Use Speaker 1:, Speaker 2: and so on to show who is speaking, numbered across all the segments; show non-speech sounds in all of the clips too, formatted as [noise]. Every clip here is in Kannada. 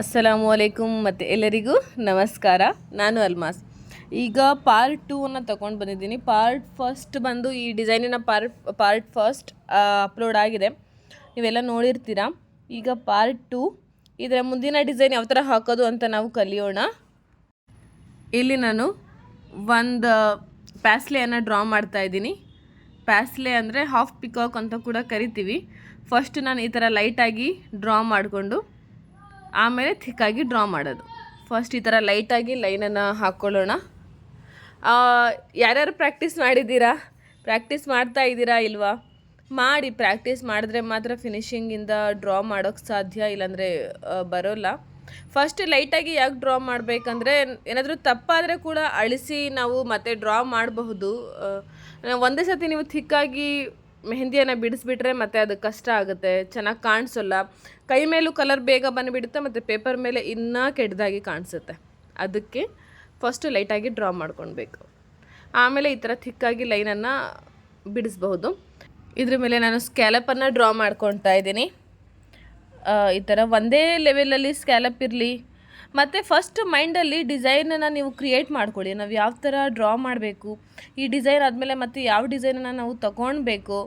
Speaker 1: ಅಸ್ಸಲಾಮು ಅಲೈಕುಮ್ ಮತ್ತು ಎಲ್ಲರಿಗೂ ನಮಸ್ಕಾರ. ನಾನು ಅಲ್ಮಾಸ್. ಈಗ ಪಾರ್ಟ್ ಟೂವನ್ನು ತೊಗೊಂಡು ಬಂದಿದ್ದೀನಿ. ಪಾರ್ಟ್ ಫಸ್ಟ್ ಬಂದು ಈ ಡಿಸೈನಿನ ಪಾರ್ಟ್ ಪಾರ್ಟ್ ಫಸ್ಟ್ ಅಪ್ಲೋಡ್ ಆಗಿದೆ. ನೀವೆಲ್ಲ ನೋಡಿರ್ತೀರಾ? ಈಗ ಪಾರ್ಟ್ ಟೂ ಇದರ ಮುಂದಿನ ಡಿಸೈನ್ ಯಾವ ಥರ ಹಾಕೋದು ಅಂತ ನಾವು ಕಲಿಯೋಣ. ಇಲ್ಲಿ ನಾನು ಒಂದು ಪ್ಯಾಸ್ಲೆಯನ್ನು ಡ್ರಾ ಮಾಡ್ತಾ ಇದ್ದೀನಿ. ಪ್ಯಾಸ್ಲೆ ಅಂದರೆ ಹಾಫ್ ಪಿಕಾಕ್ ಅಂತ ಕೂಡ ಕರಿತೀವಿ. ಫಸ್ಟ್ ನಾನು ಈ ಥರ ಲೈಟಾಗಿ ಡ್ರಾ ಮಾಡಿಕೊಂಡು ಆಮೇಲೆ ಥಿಕ್ಕಾಗಿ ಡ್ರಾ ಮಾಡೋದು. ಫಸ್ಟ್ ಈ ಥರ ಲೈಟಾಗಿ ಲೈನನ್ನು ಹಾಕ್ಕೊಳ್ಳೋಣ ಯಾರ್ಯಾರು ಪ್ರಾಕ್ಟೀಸ್ ಮಾಡಿದ್ದೀರಾ? ಪ್ರಾಕ್ಟೀಸ್ ಮಾಡ್ತಾ ಇದ್ದೀರಾ ಇಲ್ವಾ? ಮಾಡಿ ಪ್ರಾಕ್ಟೀಸ್ ಮಾಡಿದ್ರೆ ಮಾತ್ರ ಫಿನಿಷಿಂಗಿಂದ ಡ್ರಾ ಮಾಡೋಕ್ಕೆ ಸಾಧ್ಯ ಇಲ್ಲಾಂದರೆ ಬರೋಲ್ಲ. ಫಸ್ಟ್ ಲೈಟಾಗಿ ಯಾಕೆ ಡ್ರಾ ಮಾಡಬೇಕಂದ್ರೆ, ಏನಾದರೂ ತಪ್ಪಾದರೆ ಕೂಡ ಅಳಿಸಿ ನಾವು ಮತ್ತೆ ಡ್ರಾ ಮಾಡಬಹುದು. ಒಂದೇ ಸತಿ ನೀವು ಥಿಕ್ಕಾಗಿ ಮೆಹಂದಿಯನ್ನು ಬಿಡಿಸ್ಬಿಟ್ರೆ ಮತ್ತೆ ಅದು ಕಷ್ಟ ಆಗುತ್ತೆ, ಚೆನ್ನಾಗಿ ಕಾಣಿಸೋಲ್ಲ. ಕೈ ಮೇಲೂ ಕಲರ್ ಬೇಗ ಬಂದುಬಿಡುತ್ತೆ, ಮತ್ತು ಪೇಪರ್ ಮೇಲೆ ಇನ್ನೂ ಕೆಟ್ಟದಾಗಿ ಕಾಣಿಸುತ್ತೆ. ಅದಕ್ಕೆ ಫಸ್ಟು ಲೈಟಾಗಿ ಡ್ರಾ ಮಾಡ್ಕೊಳ್ಬೇಕು ಆಮೇಲೆ ಈ ಥರ ಥಿಕ್ಕಾಗಿ ಲೈನನ್ನು ಬಿಡಿಸ್ಬಹುದು. ಇದ್ರ ಮೇಲೆ ನಾನು ಸ್ಕ್ಯಾಲಪನ್ನು ಡ್ರಾ ಮಾಡ್ಕೊತಾ ಇದ್ದೀನಿ. ಈ ಥರ ಒಂದೇ ಲೆವೆಲಲ್ಲಿ ಸ್ಕ್ಯಾಲಪ್ ಇರಲಿ ಮತ್ತು ಫಸ್ಟ್ ಮೈಂಡಲ್ಲಿ ಡಿಸೈನನ್ನು ನೀವು ಕ್ರಿಯೇಟ್ ಮಾಡ್ಕೊಳ್ಳಿ. ನಾವು ಯಾವ ಥರ ಡ್ರಾ ಮಾಡಬೇಕು, ಈ ಡಿಸೈನ್ ಆದಮೇಲೆ ಮತ್ತೆ ಯಾವ ಡಿಸೈನನ್ನು ನಾವು ತಗೊಳ್ಬೇಕು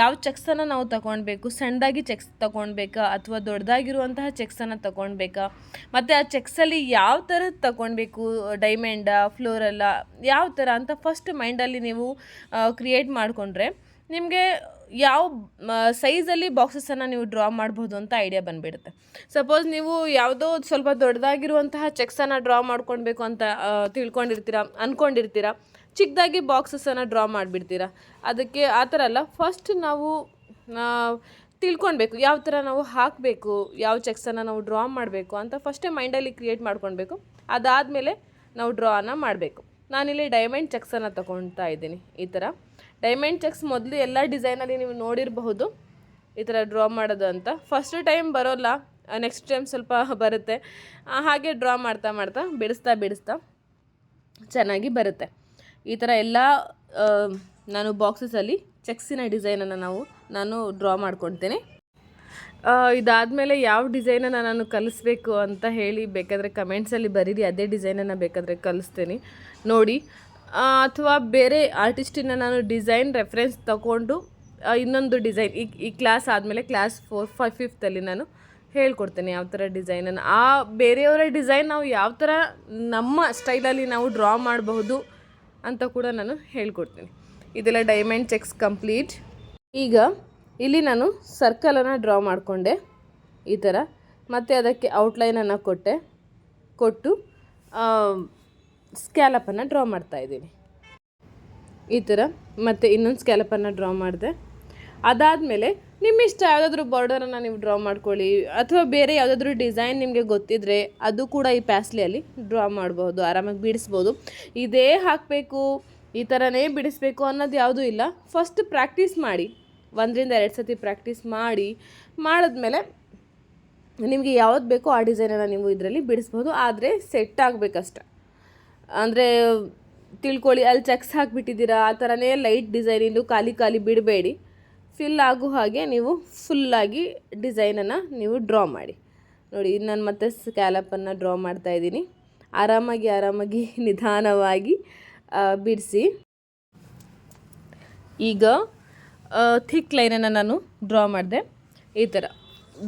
Speaker 1: ಯಾವ ಚೆಕ್ಸನ್ನು ನಾವು ತಗೊಳ್ಬೇಕು ಸಣ್ಣದಾಗಿ ಚೆಕ್ಸ್ ತಗೊಳ್ಬೇಕಾ ಅಥವಾ ದೊಡ್ಡದಾಗಿರುವಂತಹ ಚೆಕ್ಸನ್ನು ತಗೊಳ್ಬೇಕಾ ಮತ್ತು ಆ ಚೆಕ್ಸಲ್ಲಿ ಯಾವ ಥರದ್ದು ತಗೊಳ್ಬೇಕು ಡೈಮಂಡ ಫ್ಲೋರಲ್ಲ ಯಾವ ಥರ ಅಂತ ಫಸ್ಟ್ ಮೈಂಡಲ್ಲಿ ನೀವು ಕ್ರಿಯೇಟ್ ಮಾಡಿಕೊಂಡ್ರೆ ನಿಮಗೆ ಯಾವ ಸೈಜಲ್ಲಿ ಬಾಕ್ಸಸನ್ನು ನೀವು ಡ್ರಾ ಮಾಡ್ಬೋದು ಅಂತ ಐಡಿಯಾ ಬಂದುಬಿಡುತ್ತೆ. ಸಪೋಸ್ ನೀವು ಯಾವುದೋ ಸ್ವಲ್ಪ ದೊಡ್ಡದಾಗಿರುವಂತಹ ಚೆಕ್ಸನ್ನು ಡ್ರಾ ಮಾಡ್ಕೊಳ್ಬೇಕು ಅಂತ ತಿಳ್ಕೊಂಡಿರ್ತೀರ ಅಂದ್ಕೊಂಡಿರ್ತೀರ ಚಿಕ್ಕದಾಗಿ ಬಾಕ್ಸಸನ್ನು ಡ್ರಾ ಮಾಡಿಬಿಡ್ತೀರ, ಅದಕ್ಕೆ ಆ ಥರ ಅಲ್ಲ. ಫಸ್ಟ್ ನಾವು ತಿಳ್ಕೊಳ್ಬೇಕು ಯಾವ ಥರ ನಾವು ಹಾಕಬೇಕು, ಯಾವ ಚೆಕ್ಸನ್ನು ನಾವು ಡ್ರಾ ಮಾಡಬೇಕು ಅಂತ ಫಸ್ಟೇ ಮೈಂಡಲ್ಲಿ ಕ್ರಿಯೇಟ್ ಮಾಡ್ಕೊಳ್ಬೇಕು ಅದಾದಮೇಲೆ ನಾವು ಡ್ರಾನ ಮಾಡಬೇಕು. ನಾನಿಲ್ಲಿ ಡೈಮಂಡ್ ಚೆಕ್ಸನ್ನು ತಗೊಳ್ತಾ ಇದ್ದೀನಿ ಈ ಥರ. ಡೈಮಂಡ್ ಚೆಕ್ಸ್ ಮೊದಲು ಎಲ್ಲ ಡಿಸೈನಲ್ಲಿ ನೀವು ನೋಡಿರಬಹುದು. ಈ ಥರ ಡ್ರಾ ಮಾಡೋದು ಅಂತ. ಫಸ್ಟ್ ಟೈಮ್ ಬರೋಲ್ಲ ನೆಕ್ಸ್ಟ್ ಟೈಮ್ ಸ್ವಲ್ಪ ಬರುತ್ತೆ. ಹಾಗೆ ಡ್ರಾ ಮಾಡ್ತಾ ಮಾಡ್ತಾ, ಬಿಡಿಸ್ತಾ ಬಿಡಿಸ್ತಾ ಚೆನ್ನಾಗಿ ಬರುತ್ತೆ. ಈ ಥರ ಎಲ್ಲ ನಾನು ಬಾಕ್ಸಸಲ್ಲಿ ಚೆಕ್ಸಿನ ಡಿಸೈನನ್ನು ನಾವು, ನಾನು ಡ್ರಾ ಮಾಡ್ಕೊಳ್ತೇನೆ. ಇದಾದಮೇಲೆ ಯಾವ ಡಿಸೈನನ್ನು ನಾನು ಕಲಿಸ್ಬೇಕು ಅಂತ ಹೇಳಿ ಬೇಕಾದರೆ ಕಮೆಂಟ್ಸಲ್ಲಿ ಬರೀರಿ, ಅದೇ ಡಿಸೈನನ್ನು ಬೇಕಾದರೆ ಕಲಿಸ್ತೀನಿ. ನೋಡಿ ಅಥವಾ ಬೇರೆ ಆರ್ಟಿಸ್ಟಿನ ನಾನು ಡಿಸೈನ್ ರೆಫರೆನ್ಸ್ ತಗೊಂಡು ಇನ್ನೊಂದು ಡಿಸೈನ್ ಈ ಈ ಕ್ಲಾಸ್ ಆದಮೇಲೆ ಕ್ಲಾಸ್ ಫೋರ್ ಫೈವ್ ಫಿಫ್ತಲ್ಲಿ ನಾನು ಹೇಳ್ಕೊಡ್ತೇನೆ ಯಾವ ಥರ ಡಿಸೈನನ್ನು ಆ ಬೇರೆಯವರ ಡಿಸೈನ್ ನಾವು ಯಾವ ಥರ ನಮ್ಮ ಸ್ಟೈಲಲ್ಲಿ ನಾವು ಡ್ರಾ ಮಾಡಬಹುದು ಅಂತ ಕೂಡ ನಾನು ಹೇಳ್ಕೊಡ್ತೀನಿ. ಇದೆಲ್ಲ ಡೈಮಂಡ್ ಚೆಕ್ಸ್ ಕಂಪ್ಲೀಟ್ ಈಗ ಇಲ್ಲಿ ನಾನು ಸರ್ಕಲನ್ನು ಡ್ರಾ ಮಾಡಿಕೊಂಡೆ, ಈ ಥರ ಮತ್ತು ಅದಕ್ಕೆ ಔಟ್ಲೈನನ್ನು ಕೊಟ್ಟೆ, ಕೊಟ್ಟು ಸ್ಕ್ಯಾಲಪನ್ನು ಡ್ರಾ ಮಾಡ್ತಾ ಇದ್ದೀನಿ. ಈ ಥರ ಮತ್ತು ಇನ್ನೊಂದು ಸ್ಕ್ಯಾಲಪನ್ನು ಡ್ರಾ ಮಾಡಿದೆ. ಅದಾದಮೇಲೆ ನಿಮ್ಮ ಇಷ್ಟ ಯಾವುದಾದ್ರೂ ಬಾರ್ಡರನ್ನು ನೀವು ಡ್ರಾ ಮಾಡ್ಕೊಳ್ಳಿ ಅಥವಾ ಬೇರೆ ಯಾವುದಾದ್ರೂ ಡಿಸೈನ್ ನಿಮಗೆ ಗೊತ್ತಿದ್ದರೆ ಅದು ಕೂಡ ಈ ಪ್ಯಾಸ್ಲಿಯಲ್ಲಿ ಡ್ರಾ ಮಾಡ್ಬೋದು, ಆರಾಮಾಗಿ ಬಿಡಿಸ್ಬೋದು. ಇದೇ ಹಾಕಬೇಕು, ಈ ಥರನೇ ಬಿಡಿಸ್ಬೇಕು ಅನ್ನೋದು ಯಾವುದೂ ಇಲ್ಲ. ಫಸ್ಟ್ ಪ್ರಾಕ್ಟೀಸ್ ಮಾಡಿ, ಒಂದರಿಂದ ಎರಡು ಸತಿ ಪ್ರಾಕ್ಟೀಸ್ ಮಾಡಿ, ಮಾಡಿದ್ಮೇಲೆ ನಿಮಗೆ ಯಾವ್ದು ಬೇಕೋ ಆ ಡಿಸೈನನ್ನು ನೀವು ಇದರಲ್ಲಿ ಬಿಡಿಸ್ಬೋದು. ಆದರೆ ಸೆಟ್ ಆಗಬೇಕಷ್ಟೆ. ಅಂದರೆ ತಿಳ್ಕೊಳ್ಳಿ, ಅಲ್ಲಿ ಚೆಕ್ಸ್ ಹಾಕಿಬಿಟ್ಟಿದ್ದೀರಾ? ಆ ಥರನೇ ಲೈಟ್ ಡಿಸೈನಿಂದು ಖಾಲಿ ಖಾಲಿ ಬಿಡಬೇಡಿ. ಫಿಲ್ ಆಗೋ ಹಾಗೆ ನೀವು ಫುಲ್ಲಾಗಿ ಡಿಸೈನನ್ನು ನೀವು ಡ್ರಾ ಮಾಡಿ. ನೋಡಿ ನಾನು ಮತ್ತೆ ಸ್ಕ್ಯಾಲಪನ್ನು ಡ್ರಾ ಮಾಡ್ತಾ ಇದ್ದೀನಿ. ಆರಾಮಾಗಿ ಆರಾಮಾಗಿ [laughs] ನಿಧಾನವಾಗಿ ಬಿಡಿಸಿ. ಈಗ ಥಿಕ್ ಲೈನನ್ನು ನಾನು ಡ್ರಾ ಮಾಡಿದೆ. ಈ ಥರ.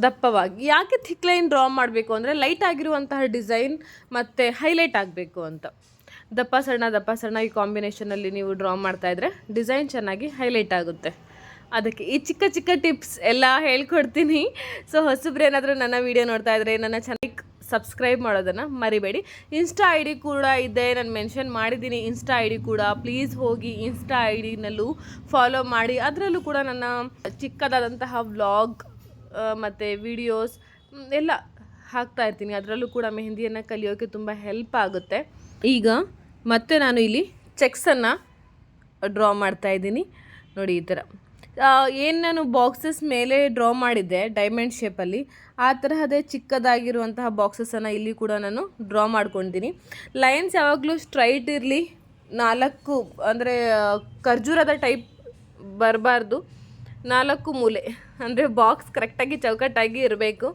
Speaker 1: ದಪ್ಪವಾಗಿ. ಯಾಕೆ ಥಿಕ್ ಲೈನ್ ಡ್ರಾ ಮಾಡಬೇಕು ಅಂದರೆ ಲೈಟ್ ಆಗಿರುವಂತಹ ಡಿಸೈನ್ ಮತ್ತು ಹೈಲೈಟ್ ಆಗಬೇಕು ಅಂತ. ದಪ್ಪ, ಸಣ್ಣ ದಪ್ಪ, ಸಣ್ಣ ಈ ಕಾಂಬಿನೇಷನಲ್ಲಿ ನೀವು ಡ್ರಾ ಮಾಡ್ತಾಯಿದ್ರೆ ಡಿಸೈನ್ ಚೆನ್ನಾಗಿ ಹೈಲೈಟ್ ಆಗುತ್ತೆ. ಅದಕ್ಕೆ ಈ ಚಿಕ್ಕ ಚಿಕ್ಕ ಟಿಪ್ಸ್ ಎಲ್ಲ ಹೇಳ್ಕೊಡ್ತೀನಿ. ಸೊ ಹೊಸಬ್ರು ಏನಾದರೂ ನನ್ನ ವೀಡಿಯೋ ನೋಡ್ತಾ ಇದ್ರೆ ನನ್ನ ಚೆನ್ನಾಗಿ ಸಬ್ಸ್ಕ್ರೈಬ್ ಮಾಡೋದನ್ನು ಮರಿಬೇಡಿ. ಇನ್ಸ್ಟಾ ಐ ಡಿ ಕೂಡ ಇದೆ, ನಾನು ಮೆನ್ಷನ್ ಮಾಡಿದ್ದೀನಿ. ಇನ್ಸ್ಟಾ ಐ ಡಿ ಕೂಡ. ಪ್ಲೀಸ್ ಹೋಗಿ ಇನ್ಸ್ಟಾ ಐ ಡಿನಲ್ಲೂ ಫಾಲೋ ಮಾಡಿ. ಅದರಲ್ಲೂ ಕೂಡ ನನ್ನ ಚಿಕ್ಕದಾದಂತಹ ವ್ಲಾಗ್ ಮತ್ತು ವಿಡಿಯೋಸ್ ಎಲ್ಲ ಹಾಕ್ತಾ ಇರ್ತೀನಿ. ಅದರಲ್ಲೂ ಕೂಡ ಮೆಹಂದಿಯನ್ನು ಕಲಿಯೋಕ್ಕೆ ತುಂಬ ಹೆಲ್ಪ್ ಆಗುತ್ತೆ. ಈಗ ಮತ್ತೆ ನಾನು ಇಲ್ಲಿ ಚೆಕ್ಸನ್ನು ಡ್ರಾ ಮಾಡ್ತಾ ಇದ್ದೀನಿ. ನೋಡಿ ಈ ಥರ ಏನು ನಾನು ಬಾಕ್ಸಸ್ ಮೇಲೆ ಡ್ರಾ ಮಾಡಿದ್ದೆ ಡೈಮಂಡ್ ಶೇಪಲ್ಲಿ ಆ ತರಹದೇ ಚಿಕ್ಕದಾಗಿರುವಂತಹ ಬಾಕ್ಸಸನ್ನು ಇಲ್ಲಿ ಕೂಡ ನಾನು ಡ್ರಾ ಮಾಡ್ಕೊಂಡಿದ್ದೀನಿ. ಲೈನ್ಸ್ ಯಾವಾಗಲೂ ಸ್ಟ್ರೈಟ್ ಇರಲಿ, ನಾಲ್ಕು ಅಂದರೆ ಖರ್ಜೂರದ ಟೈಪ್ ಬರಬಾರ್ದು. ನಾಲ್ಕು ಮೂಲೆ. ಅಂದರೆ ಬಾಕ್ಸ್ ಕರೆಕ್ಟಾಗಿ ಚೌಕಟ್ಟಾಗಿ ಇರಬೇಕು.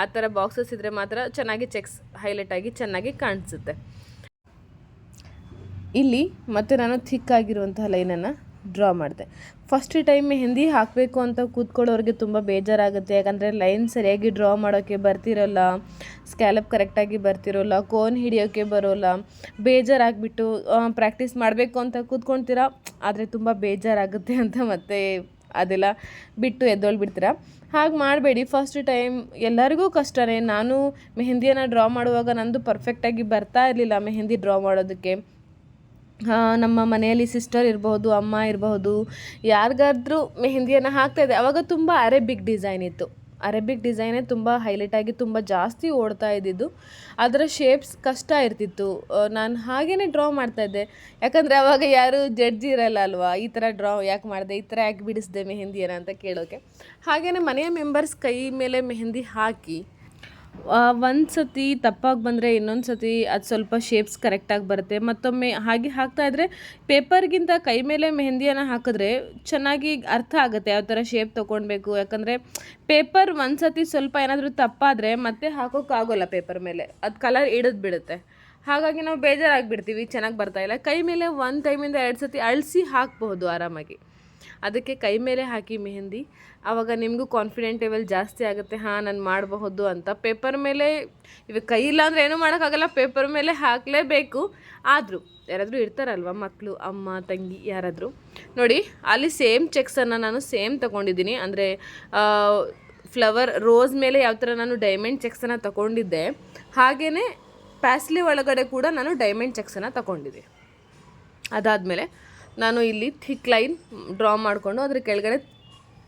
Speaker 1: ಆ ಥರ ಬಾಕ್ಸಸ್ ಇದ್ದರೆ ಮಾತ್ರ ಚೆನ್ನಾಗಿ ಚೆಕ್ಸ್ ಹೈಲೈಟ್ ಆಗಿ ಚೆನ್ನಾಗಿ ಕಾಣಿಸುತ್ತೆ. ಇಲ್ಲಿ ಮತ್ತೆ ನಾನು ಥಿಕ್ ಆಗಿರುವಂತಹ ಲೈನನ್ನು ಡ್ರಾ ಮಾಡಿದೆ. ಫಸ್ಟ್ ಟೈಮ್ ಹಿಂದಿ ಹಾಕಬೇಕು ಅಂತ ಕೂತ್ಕೊಳ್ಳೋರಿಗೆ ತುಂಬ ಬೇಜಾರಾಗುತ್ತೆ. ಯಾಕಂದರೆ ಲೈನ್ ಸರಿಯಾಗಿ ಡ್ರಾ ಮಾಡೋಕ್ಕೆ ಬರ್ತಿರೋಲ್ಲ ಸ್ಕ್ಯಾಲಪ್ ಕರೆಕ್ಟಾಗಿ ಬರ್ತಿರೋಲ್ಲ ಕೋನ್ ಹಿಡಿಯೋಕ್ಕೆ ಬರೋಲ್ಲ, ಬೇಜಾರಾಗಿಬಿಟ್ಟು ಪ್ರಾಕ್ಟೀಸ್ ಮಾಡಬೇಕು ಅಂತ ಕೂತ್ಕೊಳ್ತೀರಾ? ಆದರೆ ತುಂಬ ಬೇಜಾರಾಗುತ್ತೆ ಅಂತ ಮತ್ತೆ ಅದೆಲ್ಲ ಬಿಟ್ಟು ಎದ್ದೊಳ್ ಬಿಡ್ತೀರಾ? ಹಾಗೆ ಮಾಡಬೇಡಿ. ಫಸ್ಟ್ ಟೈಮ್ ಎಲ್ಲರಿಗೂ ಕಷ್ಟನೇ. ನಾನು ಮೆಹಂದಿಯನ್ನು ಡ್ರಾ ಮಾಡುವಾಗ ನಂದು ಪರ್ಫೆಕ್ಟಾಗಿ ಬರ್ತಾ ಇರಲಿಲ್ಲ ಮೆಹಂದಿ ಡ್ರಾ ಮಾಡೋದಕ್ಕೆ. ನಮ್ಮ ಮನೆಯಲ್ಲಿ ಸಿಸ್ಟರ್ ಇರಬಹುದು, ಅಮ್ಮ ಇರಬಹುದು, ಯಾರಿಗಾದ್ರೂ ಮೆಹಂದಿಯನ್ನು ಹಾಕ್ತಾಯಿದ್ದೆ ಅವಾಗ ತುಂಬ ಅರೇಬಿಕ್ ಡಿಸೈನ್ ಇತ್ತು. ಅರೇಬಿಕ್ ಡಿಸೈನೇ ತುಂಬ ಆಗಿ ತುಂಬ ಜಾಸ್ತಿ ಓಡ್ತಾ ಇದ್ದಿದ್ದು. ಅದರ ಶೇಪ್ಸ್ ಕಷ್ಟ ಇರ್ತಿತ್ತು. ನಾನು ಹಾಗೇ ಡ್ರಾ ಮಾಡ್ತಾ ಇದ್ದೆ. ಯಾಕಂದರೆ ಅವಾಗ ಯಾರು ಜಡ್ಜ್ ಇರಲ್ಲ ಅಲ್ವಾ? ಈ ಥರ ಡ್ರಾ ಯಾಕೆ ಮಾಡಿದೆ? ಈ ಥರ ಯಾಕೆ ಬಿಡಿಸಿದೆ? ಮೆಹಂದಿಯನ್ನು ಅಂತ ಕೇಳೋಕ್ಕೆ ಹಾಗೆಯೇ ಮನೆಯ ಮೆಂಬರ್ಸ್ ಕೈ ಮೇಲೆ ಮೆಹೆಂದಿ ಹಾಕಿ ಒಂದು ಸತಿ ತಪ್ಪಾಗಿ ಬಂದರೆ ಇನ್ನೊಂದು ಸತಿ ಅದು ಸ್ವಲ್ಪ ಶೇಪ್ಸ್ ಕರೆಕ್ಟಾಗಿ ಬರುತ್ತೆ. ಮತ್ತೊಮ್ಮೆ ಹಾಗೆ ಹಾಕ್ತಾ ಇದ್ದರೆ ಪೇಪರ್ಗಿಂತ ಕೈ ಮೇಲೆ ಮೆಹಂದಿಯನ್ನು ಹಾಕಿದ್ರೆ ಚೆನ್ನಾಗಿ ಅರ್ಥ ಆಗುತ್ತೆ ಯಾವ ಥರ ಶೇಪ್ ತೊಗೊಳ್ಬೇಕು ಯಾಕಂದರೆ ಪೇಪರ್ ಒಂದು ಸತಿ ಸ್ವಲ್ಪ ಏನಾದರೂ ತಪ್ಪಾದರೆ ಮತ್ತೆ ಹಾಕೋಕ್ಕಾಗೋಲ್ಲ ಪೇಪರ್ ಮೇಲೆ. ಅದು ಕಲರ್ ಹಿಡಿದು ಬಿಡುತ್ತೆ. ಹಾಗಾಗಿ ನಾವು ಬೇಜಾರಾಗಿಬಿಡ್ತೀವಿ ಚೆನ್ನಾಗಿ ಬರ್ತಾ ಇಲ್ಲ. ಕೈ ಮೇಲೆ ಒಂದು ಟೈಮಿಂದ ಎರಡು ಸತಿ ಅಳಿಸಿ ಹಾಕಬಹುದು ಆರಾಮಾಗಿ. ಅದಕ್ಕೆ ಕೈ ಮೇಲೆ ಹಾಕಿ ಮೆಹಂದಿ. ಆವಾಗ ನಿಮಗೂ ಕಾನ್ಫಿಡೆಂಟ್ ಲೆವೆಲ್ ಜಾಸ್ತಿ ಆಗುತ್ತೆ. ಹಾಂ, ನಾನು ಮಾಡಬಹುದು ಅಂತ. ಪೇಪರ್ ಮೇಲೆ, ಇವಾಗ ಕೈ ಇಲ್ಲ ಅಂದರೆ ಏನೂ ಮಾಡೋಕ್ಕಾಗಲ್ಲ. ಪೇಪರ್ ಮೇಲೆ ಹಾಕಲೇಬೇಕು. ಆದರೂ, ಯಾರಾದರೂ ಇರ್ತಾರಲ್ವ ಮಕ್ಕಳು ಅಮ್ಮ, ತಂಗಿ, ಯಾರಾದರೂ. ನೋಡಿ, ಅಲ್ಲಿ ಸೇಮ್ ಚೆಕ್ಸನ್ನು ನಾನು ಸೇಮ್ ತೊಗೊಂಡಿದ್ದೀನಿ. ಅಂದರೆ ಫ್ಲವರ್ ರೋಸ್ ಮೇಲೆ ಯಾವ ಥರ ನಾನು ಡೈಮಂಡ್ ಚೆಕ್ಸನ್ನು ತಗೊಂಡಿದ್ದೆ. ಹಾಗೆಯೇ ಪ್ಯಾಸ್ಲಿ ಒಳಗಡೆ ಕೂಡ ನಾನು ಡೈಮಂಡ್ ಚೆಕ್ಸನ್ನು ತಗೊಂಡಿದ್ದೆ. ಅದಾದಮೇಲೆ ನಾನು ಇಲ್ಲಿ ಥಿಕ್ ಲೈನ್ ಡ್ರಾ ಮಾಡಿಕೊಂಡು ಅದ್ರ ಕೆಳಗಡೆ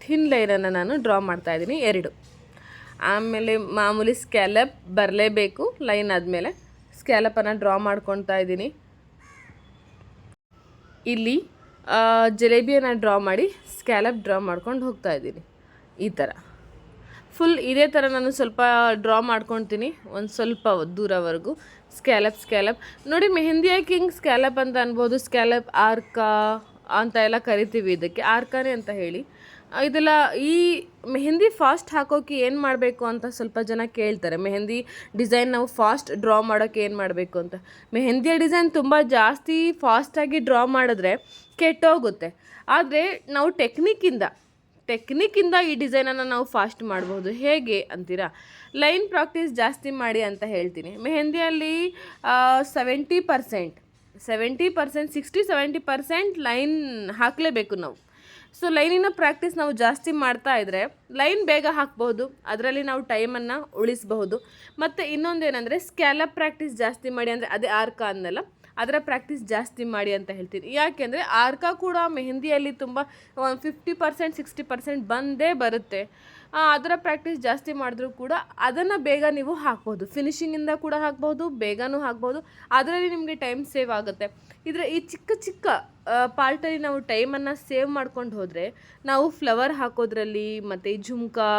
Speaker 1: ಥಿನ್ ಲೈನನ್ನು ನಾನು ಡ್ರಾ ಮಾಡ್ತಾಯಿದ್ದೀನಿ ಎರಡು. ಆಮೇಲೆ ಮಾಮೂಲಿ ಸ್ಕ್ಯಾಲಪ್ ಬರಲೇಬೇಕು ಲೈನ್ ಆದಮೇಲೆ ಸ್ಕ್ಯಾಲಪನ್ನು ಡ್ರಾ ಮಾಡ್ಕೊತಾ ಇದ್ದೀನಿ. ಇಲ್ಲಿ ಜಿಲೇಬಿಯನ್ನು ಡ್ರಾ ಮಾಡಿ ಸ್ಕ್ಯಾಲಪ್ ಡ್ರಾ ಮಾಡ್ಕೊಂಡು ಹೋಗ್ತಾ ಇದ್ದೀನಿ, ಈ ಥರ. ಫುಲ್ ಇದೇ ಥರ ನಾನು ಸ್ವಲ್ಪ ಡ್ರಾ ಮಾಡ್ಕೊತೀನಿ ಒಂದು ಸ್ವಲ್ಪ ದೂರವರೆಗೂ. ಸ್ಕ್ಯಾಲಪ್ ಸ್ಕ್ಯಾಲಪ್ ನೋಡಿ, ಮೆಹಂದಿ ಕಿಂಗ್ ಸ್ಕ್ಯಾಲಪ್ ಅಂತ ಅನ್ಬೋದು? ಸ್ಕ್ಯಾಲಪ್ ಆರ್ಕಾ ಅಂತ ಎಲ್ಲ ಕರಿತೀವಿ ಇದಕ್ಕೆ. ಆರ್ಕಾನೆ ಅಂತ ಹೇಳಿ. ಇದೆಲ್ಲ ಈ ಮೆಹಂದಿ ಫಾಸ್ಟ್ ಹಾಕೋಕೆ ಏನು ಮಾಡಬೇಕು ಅಂತ ಸ್ವಲ್ಪ ಜನ ಕೇಳ್ತಾರೆ. ಮೆಹಂದಿ ಡಿಸೈನ್ ನಾವು ಫಾಸ್ಟ್ ಡ್ರಾ ಮಾಡೋಕ್ಕೆ ಏನು ಮಾಡಬೇಕು ಅಂತ. ಮೆಹಂದಿಯ ಡಿಸೈನ್ ತುಂಬ ಜಾಸ್ತಿ ಫಾಸ್ಟಾಗಿ ಡ್ರಾ ಮಾಡಿದ್ರೆ ಕೆಟ್ಟೋಗುತ್ತೆ. ಆದರೆ ನಾವು ಟೆಕ್ನಿಕ್ಕಿಂದ ಟೆಕ್ನಿಕ್ಕಿಂದ ಈ ಡಿಸೈನನ್ನು ನಾವು ಫಾಸ್ಟ್ ಮಾಡ್ಬೋದು. ಹೇಗೆ ಅಂತೀರಾ? ಲೈನ್ ಪ್ರಾಕ್ಟೀಸ್ ಜಾಸ್ತಿ ಮಾಡಿ ಅಂತ ಹೇಳ್ತೀನಿ. ಮೆಹಂದಿಯಲ್ಲಿ seventy percent seventy percent sixty seventy percent line ಹಾಕಲೇಬೇಕು ನಾವು. ಸೊ ಲೈನಿನ ಪ್ರಾಕ್ಟೀಸ್ ನಾವು ಜಾಸ್ತಿ ಮಾಡ್ತಾ ಇದ್ದರೆ ಲೈನ್ ಬೇಗ ಹಾಕ್ಬಹುದು ಅದರಲ್ಲಿ ನಾವು ಟೈಮನ್ನು ಉಳಿಸಬಹುದು. ಮತ್ತು ಇನ್ನೊಂದೇನೆಂದರೆ ಸ್ಕ್ಯಾಲಪ್ ಪ್ರಾಕ್ಟೀಸ್ ಜಾಸ್ತಿ ಮಾಡಿ ಅಂದರೆ ಅದೇ ಆರ್ಕ ಅಂದಲ್ಲ ಅದರ ಪ್ರಾಕ್ಟೀಸ್ ಜಾಸ್ತಿ ಮಾಡಿ ಅಂತ ಹೇಳ್ತೀನಿ. ಯಾಕೆಂದರೆ ಆರ್ಕ ಕೂಡ ಮೆಹಂದಿಯಲ್ಲಿ ತುಂಬ ಒಂದು ಫಿಫ್ಟಿ ಪರ್ಸೆಂಟ್ ಸಿಕ್ಸ್ಟಿ ಪರ್ಸೆಂಟ್ ಬಂದೇ ಬರುತ್ತೆ. ಅದರ ಪ್ರಾಕ್ಟೀಸ್ ಜಾಸ್ತಿ ಮಾಡಿದ್ರೂ ಕೂಡ ಅದನ್ನು ಬೇಗ ನೀವು ಹಾಕ್ಬೋದು. ಫಿನಿಷಿಂಗಿಂದ ಕೂಡ ಹಾಕ್ಬೋದು, ಬೇಗನೂ ಹಾಕ್ಬೋದು. ಅದರಲ್ಲಿ ನಿಮಗೆ ಟೈಮ್ ಸೇವ್ ಆಗುತ್ತೆ. ಇದರ ಈ ಚಿಕ್ಕ ಚಿಕ್ಕ ಪಾರ್ಟಲ್ಲಿ ನಾವು ಟೈಮನ್ನು ಸೇವ್ ಮಾಡ್ಕೊಂಡು ಹೋದರೆ ನಾವು ಫ್ಲವರ್ ಹಾಕೋದ್ರಲ್ಲಿ ಮತ್ತು ಈ ಜುಮ್ಕಾ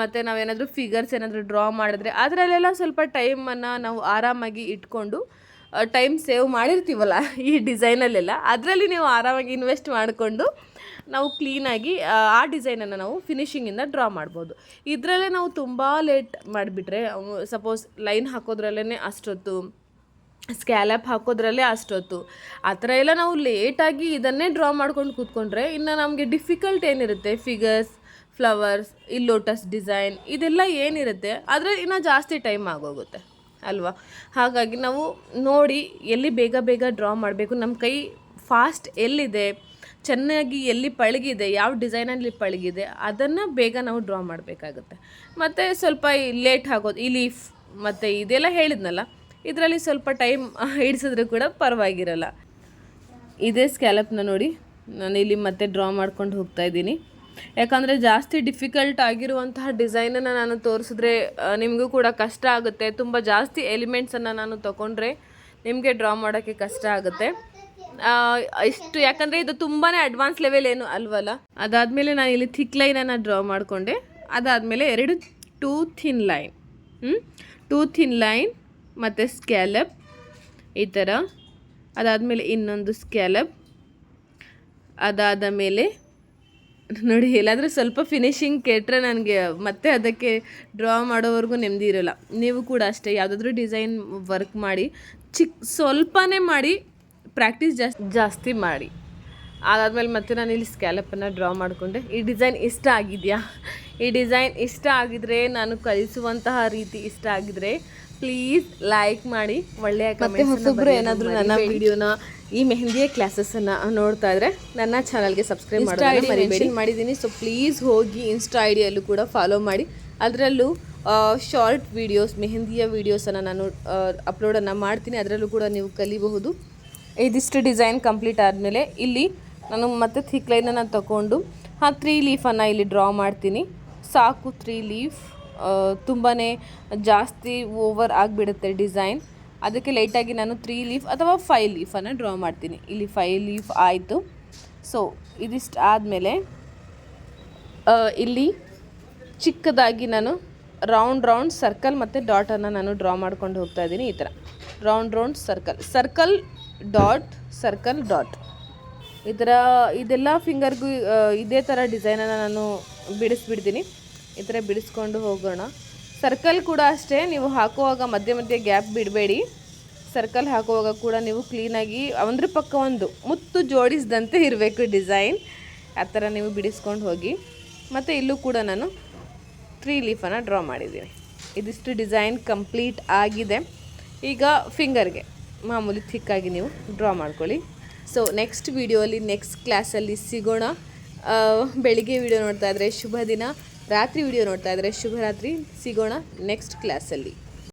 Speaker 1: ಮತ್ತು ನಾವೇನಾದರೂ ಫಿಗರ್ಸ್ ಏನಾದರೂ ಡ್ರಾ ಮಾಡಿದ್ರೆ ಅದರಲ್ಲೆಲ್ಲ ಸ್ವಲ್ಪ ಟೈಮನ್ನು ನಾವು ಆರಾಮಾಗಿ ಇಟ್ಕೊಂಡು ಟೈಮ್ ಸೇವ್ ಮಾಡಿರ್ತೀವಲ್ಲ ಈ ಡಿಸೈನಲ್ಲೆಲ್ಲ ಅದರಲ್ಲಿ ನೀವು ಆರಾಮಾಗಿ ಇನ್ವೆಸ್ಟ್ ಮಾಡಿಕೊಂಡು ನಾವು ಕ್ಲೀನಾಗಿ ಆ ಡಿಸೈನನ್ನು ನಾವು ಫಿನಿಷಿಂಗಿಂದ ಡ್ರಾ ಮಾಡ್ಬೋದು. ಇದರಲ್ಲೇ ನಾವು ತುಂಬ ಲೇಟ್ ಮಾಡಿಬಿಟ್ರೆ ಸಪೋಸ್ ಲೈನ್ ಹಾಕೋದ್ರಲ್ಲೇ ಅಷ್ಟೊತ್ತು ಸ್ಕ್ಯಾಲಪ್ ಹಾಕೋದ್ರಲ್ಲೇ ಅಷ್ಟೊತ್ತು, ಆ ಥರ ಎಲ್ಲ ನಾವು ಲೇಟಾಗಿ ಇದನ್ನೇ ಡ್ರಾ ಮಾಡ್ಕೊಂಡು ಕೂತ್ಕೊಂಡ್ರೆ ಇನ್ನು ನಮಗೆ ಡಿಫಿಕಲ್ಟ್ ಏನಿರುತ್ತೆ? ಫಿಗರ್ಸ್ ಫ್ಲವರ್ಸ್ ಈ ಲೋಟಸ್ ಡಿಸೈನ್ ಇದೆಲ್ಲ ಏನಿರುತ್ತೆ? ಆದರೆ ಇನ್ನೂ ಜಾಸ್ತಿ ಟೈಮ್ ಆಗೋಗುತ್ತೆ. ಅಲ್ವಾ? ಹಾಗಾಗಿ ನಾವು ನೋಡಿ ಎಲ್ಲಿ ಬೇಗ ಬೇಗ ಡ್ರಾ ಮಾಡಬೇಕು. ನಮ್ಮ ಕೈ ಫಾಸ್ಟ್ ಎಲ್ಲಿದೆ? ಚೆನ್ನಾಗಿ ಎಲ್ಲಿ ಪಳಗಿದೆ? ಯಾವ ಡಿಸೈನಲ್ಲಿ ಪಳಗಿದೆ? ಅದನ್ನು ಬೇಗ ನಾವು ಡ್ರಾ ಮಾಡಬೇಕಾಗುತ್ತೆ. ಮತ್ತು ಸ್ವಲ್ಪ ಲೇಟ್ ಆಗೋದು ಈ ಲೀಫ್ ಮತ್ತು ಇದೆಲ್ಲ ಹೇಳಿದ್ನಲ್ಲ? ಇದರಲ್ಲಿ ಸ್ವಲ್ಪ ಟೈಮ್ [laughs] ಹಿಡಿಸಿದ್ರೆ ಕೂಡ ಪರವಾಗಿರಲ್ಲ. ಇದೇ ಸ್ಕ್ಯಾಲಪ್ನ ನೋಡಿ. ನಾನು ಇಲ್ಲಿ ಮತ್ತೆ ಡ್ರಾ ಮಾಡ್ಕೊಂಡು ಹೋಗ್ತಾ ಇದ್ದೀನಿ. ಯಾಕಂದರೆ ಜಾಸ್ತಿ ಡಿಫಿಕಲ್ಟ್ ಆಗಿರುವಂತಹ ಡಿಸೈನನ್ನು ನಾನು ತೋರಿಸಿದ್ರೆ ನಿಮಗೂ ಕೂಡ ಕಷ್ಟ ಆಗುತ್ತೆ. ತುಂಬ ಜಾಸ್ತಿ ಎಲಿಮೆಂಟ್ಸನ್ನು ನಾನು ತೊಗೊಂಡ್ರೆ ನಿಮಗೆ ಡ್ರಾ ಮಾಡೋಕ್ಕೆ ಕಷ್ಟ ಆಗುತ್ತೆ. ಇಷ್ಟು ಯಾಕಂದರೆ ಇದು ತುಂಬಾ ಅಡ್ವಾನ್ಸ್ ಲೆವೆಲ್ ಏನು ಅಲ್ವಲ್ಲ? ಅದಾದಮೇಲೆ ನಾನು ಇಲ್ಲಿ ಥಿಕ್ ಲೈನನ್ನು ಡ್ರಾ ಮಾಡಿಕೊಂಡೆ. ಅದಾದಮೇಲೆ ಎರಡು two thin line two thin line ಮತ್ತು ಸ್ಕ್ಯಾಲಪ್ ಈ ಥರ ಅದಾದಮೇಲೆ ಇನ್ನೊಂದು ಸ್ಕ್ಯಾಲಪ್ ಅದಾದ ಮೇಲೆ ನೋಡಿ, ಎಲ್ಲಾದರೂ ಸ್ವಲ್ಪ ಫಿನಿಶಿಂಗ್ ಕೆಟ್ಟರೆ ನನಗೆ ಮತ್ತೆ ಅದಕ್ಕೆ ಡ್ರಾ ಮಾಡೋವರೆಗೂ ನೆಮ್ಮದಿ ಇರೋಲ್ಲ. ನೀವು ಕೂಡ ಅಷ್ಟೇ, ಯಾವುದಾದ್ರೂ ಡಿಸೈನ್ ವರ್ಕ್ ಮಾಡಿ ಚಿಕ್ಕ ಸ್ವಲ್ಪನೇ ಮಾಡಿ ಪ್ರಾಕ್ಟೀಸ್ ಜಾಸ್ತಿ ಜಾಸ್ತಿ ಮಾಡಿ. ಅದಾದಮೇಲೆ ಮತ್ತೆ ನಾನು ಇಲ್ಲಿ ಸ್ಕ್ಯಾಲಪನ್ನು ಡ್ರಾ ಮಾಡಿಕೊಂಡೆ. ಈ ಡಿಸೈನ್ ಇಷ್ಟ ಆಗಿದೆಯಾ? ಈ ಡಿಸೈನ್ ಇಷ್ಟ ಆಗಿದ್ರೆ ನಾನು ಕಲಿಸುವಂತಹ ರೀತಿ ಇಷ್ಟ ಆಗಿದ್ರೆ ಪ್ಲೀಸ್ ಲೈಕ್ ಮಾಡಿ ಒಳ್ಳೆಯ ಮತ್ತೆ ಹೊಸೊಬ್ಬರು ಏನಾದರೂ ನನ್ನ ವಿಡಿಯೋನ ಈ ಮೆಹಂದಿಯ ಕ್ಲಾಸಸ್ಸನ್ನು ನೋಡ್ತಾ ಇದ್ರೆ ನನ್ನ ಚಾನಲ್ಗೆ ಸಬ್ಸ್ಕ್ರೈಬ್ ಮಾಡೋದನ್ನ ಮೆನ್ಷನ್ ಮಾಡಿದ್ದೀನಿ. ಸೊ ಪ್ಲೀಸ್ ಹೋಗಿ ಇನ್ಸ್ಟಾ ಐಡಿಯಲ್ಲೂ ಕೂಡ ಫಾಲೋ ಮಾಡಿ. ಅದರಲ್ಲೂ ಶಾರ್ಟ್ ವೀಡಿಯೋಸ್ ಮೆಹಂದಿಯ ವೀಡಿಯೋಸನ್ನು ನಾನು ಅಪ್ಲೋಡನ್ನು ಮಾಡ್ತೀನಿ. ಅದರಲ್ಲೂ ಕೂಡ ನೀವು ಕಲಿಬಹುದು. ಇದಿಷ್ಟು ಡಿಸೈನ್ ಕಂಪ್ಲೀಟ್ ಆದಮೇಲೆ ಇಲ್ಲಿ ನಾನು ಮತ್ತೆ ಥಿಕ್ ಲೈನನ್ನು ತಗೊಂಡು ಹಾಂ ತ್ರೀ ಲೀಫನ್ನು ಇಲ್ಲಿ ಡ್ರಾ ಮಾಡ್ತೀನಿ. ಸಾಕು ತ್ರೀ ಲೀಫ್ ತುಂಬಾ ಜಾಸ್ತಿ ಓವರ್ ಆಗಿಬಿಡುತ್ತೆ ಡಿಸೈನ್. ಅದಕ್ಕೆ ಲೈಟಾಗಿ ನಾನು ತ್ರೀ ಲೀಫ್ ಅಥವಾ ಫೈವ್ ಲೀಫನ್ನು ಡ್ರಾ ಮಾಡ್ತೀನಿ. ಇಲ್ಲಿ ಫೈವ್ ಲೀಫ್ ಆಯಿತು. ಸೊ ಇದಿಷ್ಟು ಆದಮೇಲೆ ಇಲ್ಲಿ ಚಿಕ್ಕದಾಗಿ ನಾನು ರೌಂಡ್ ರೌಂಡ್ ಸರ್ಕಲ್ ಮತ್ತು ಡಾಟನ್ನು ನಾನು ಡ್ರಾ ಮಾಡ್ಕೊಂಡು ಹೋಗ್ತಾ ಇದ್ದೀನಿ ಈ ಥರ round round circle circle dot circle dot ಈ ಥರ ಇದೆಲ್ಲ ಫಿಂಗರ್ಗೂ ಇದೇ ಥರ ಡಿಸೈನನ್ನು ನಾನು ಬಿಡಿಸ್ಬಿಡ್ತೀನಿ. ಈ ಥರ ಬಿಡಿಸ್ಕೊಂಡು ಹೋಗೋಣ. ಸರ್ಕಲ್ ಕೂಡ ಅಷ್ಟೇ, ನೀವು ಹಾಕುವಾಗ ಮಧ್ಯೆ ಮಧ್ಯೆ ಗ್ಯಾಪ್ ಬಿಡಬೇಡಿ. ಸರ್ಕಲ್ ಹಾಕುವಾಗ ಕೂಡ ನೀವು ಕ್ಲೀನಾಗಿ ಒಂದ್ರ ಪಕ್ಕ ಒಂದು ಮುತ್ತು ಜೋಡಿಸಿದಂತೆ ಇರಬೇಕು ಡಿಸೈನ್ ಆ ಥರ ನೀವು ಬಿಡಿಸ್ಕೊಂಡು ಹೋಗಿ. ಮತ್ತು ಇಲ್ಲೂ ಕೂಡ ನಾನು ತ್ರೀ ಲೀಫನ್ನು ಡ್ರಾ ಮಾಡಿದ್ದೀನಿ. ಇದಿಷ್ಟು ಡಿಸೈನ್ ಕಂಪ್ಲೀಟ್ ಆಗಿದೆ. ಈಗ ಫಿಂಗರ್ಗೆ ಮಾಮೂಲಿ ಥಿಕ್ಕಾಗಿ ನೀವು ಡ್ರಾ ಮಾಡ್ಕೊಳ್ಳಿ. ಸೊ ನೆಕ್ಸ್ಟ್ ವಿಡಿಯೋಲಿ ನೆಕ್ಸ್ಟ್ ಕ್ಲಾಸಲ್ಲಿ ಸಿಗೋಣ. ಬೆಳಿಗ್ಗೆ ವಿಡಿಯೋ ನೋಡ್ತಾ ಇದ್ದರೆ ಶುಭ ದಿನ. ರಾತ್ರಿ ವಿಡಿಯೋ ನೋಡ್ತಾ ಇದ್ದರೆ ಶುಭರಾತ್ರಿ. ಸಿಗೋಣ ನೆಕ್ಸ್ಟ್ ಕ್ಲಾಸಲ್ಲಿ